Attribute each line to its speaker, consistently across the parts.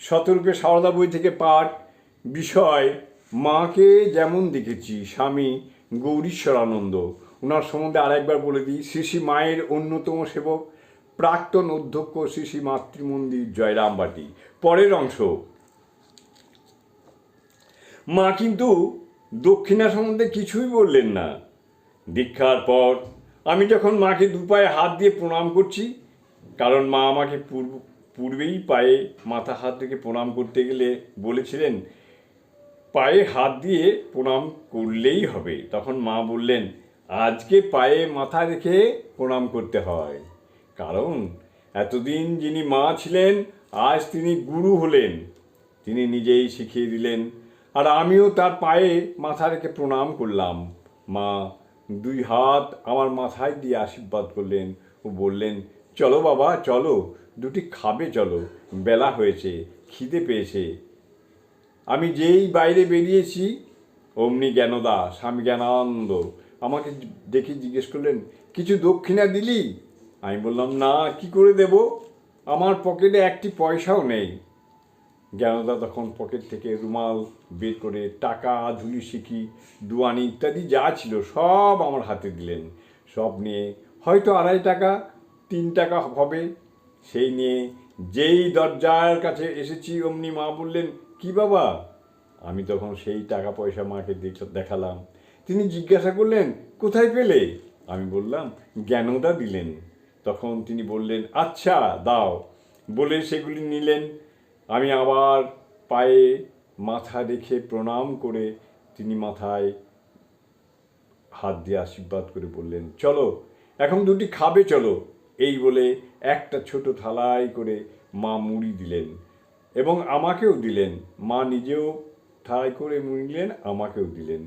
Speaker 1: শতরূপে সারদা বই থেকে পাঠ, বিষয়, মাকে যেমন দেখেছি, স্বামী গৌরীশ্বরানন্দ। ওনার সম্বন্ধে আরেকবার বলে দিই শ্রী মায়ের অন্যতম সেবক, প্রাক্তন অধ্যক্ষ শ্রী শ্রী মাতৃমন্দির জয়রামবাটি পরের অংশ। মা কিন্তু দক্ষিণা সম্বন্ধে কিছুই বললেন না। দীক্ষার পর আমি যখন মাকে দুপায়ে হাত দিয়ে প্রণাম করছি, কারণ মা আমাকে পূর্ব পূর্বেই পায়ে মাথা হাত রেখে প্রণাম করতে গেলে বলেছিলেন, পায়ে হাত দিয়ে প্রণাম করলেই হবে। তখন মা বললেন, আজকে পায়ে মাথা রেখে প্রণাম করতে হয়। কারণ এতদিন যিনি মা ছিলেন, আজ তিনি গুরু হলেন। তিনি নিজেই শিখিয়ে দিলেন, আর আমিও তার পায়ে মাথা রেখে প্রণাম করলাম। মা দুই হাত আমার মাথায় দিয়ে আশীর্বাদ করলেন ও বললেন, চলো বাবা, চলো। দুটি খাবে চলো, বেলা হয়েছে, খিদে পেয়েছে। আমি যেই বাইরে বেরিয়েছি, অমনি জ্ঞানদা, স্বামী জ্ঞানানন্দ, আমাকে দেখে জিজ্ঞেস করলেন, কিছু দক্ষিণা দিলি? আমি বললাম, না, কি করে দেব? আমার পকেটে একটি পয়সাও নেই। জ্ঞানদা তখন পকেট থেকে রুমাল বের করে, টাকা, ধুলি শিখি দুয়ানি ইত্যাদি যা ছিল সব আমার হাতে দিলেন। সব নিয়ে হয়তো আড়াই টাকা, তিন টাকা হবে সেই নিয়ে যেই দরজার কাছে এসেছি, অমনি মা বললেন, কি বাবা? আমি তখন সেই টাকা পয়সা মাকে দেখালাম। তিনি জিজ্ঞাসা করলেন, কোথায় পেলে? আমি বললাম, জ্ঞানদা দিলেন। তখন তিনি বললেন আচ্ছা দাও। বলে সেগুলি নিলেন। আমি আবার পায়ে মাথা রেখে প্রণাম করে তিনি মাথায় হাত দিয়ে আশীর্বাদ করে বললেন, চলো, এখন দুটি খাবে, চলো। এই বলে একটা ছোট থালায় করে মা মুড়ি দিলেন এবং আমাকেও দিলেন। মা নিজেও থালায় করে মুড়ি দিলেন আমাকেও দিলেন।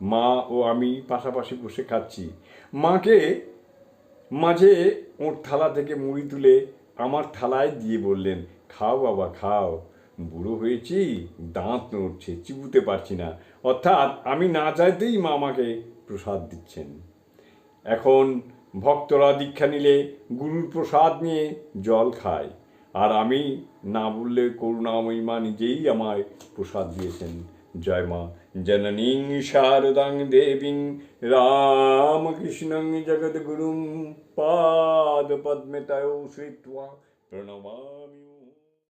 Speaker 1: মা ও আমি পাশাপাশি বসে খাচ্ছি। মাকে মাঝে ওর থালা থেকে মুড়ি তুলে আমার থালায় দিয়ে বললেন, খাও বাবা, খাও। বুড়ো হয়েছি, দাঁত নড়ছে, চিবুতে পারছি না। অর্থাৎ আমি না চাইতেই মা আমাকে প্রসাদ দিচ্ছেন। এখন ভক্তরা দীক্ষা নিলে গুরুর প্রসাদ নিয়ে জল খায়। আর আমি না বললে করুণাময়ী মা নিজেই আমায় প্রসাদ দিয়েছেন। জয় মা জননীং শারদাং দেবীং রামকৃষ্ণং জগদ্গুরুং পাদ পদ্মে তয়ৌ শ্রীত্বা প্রণমামি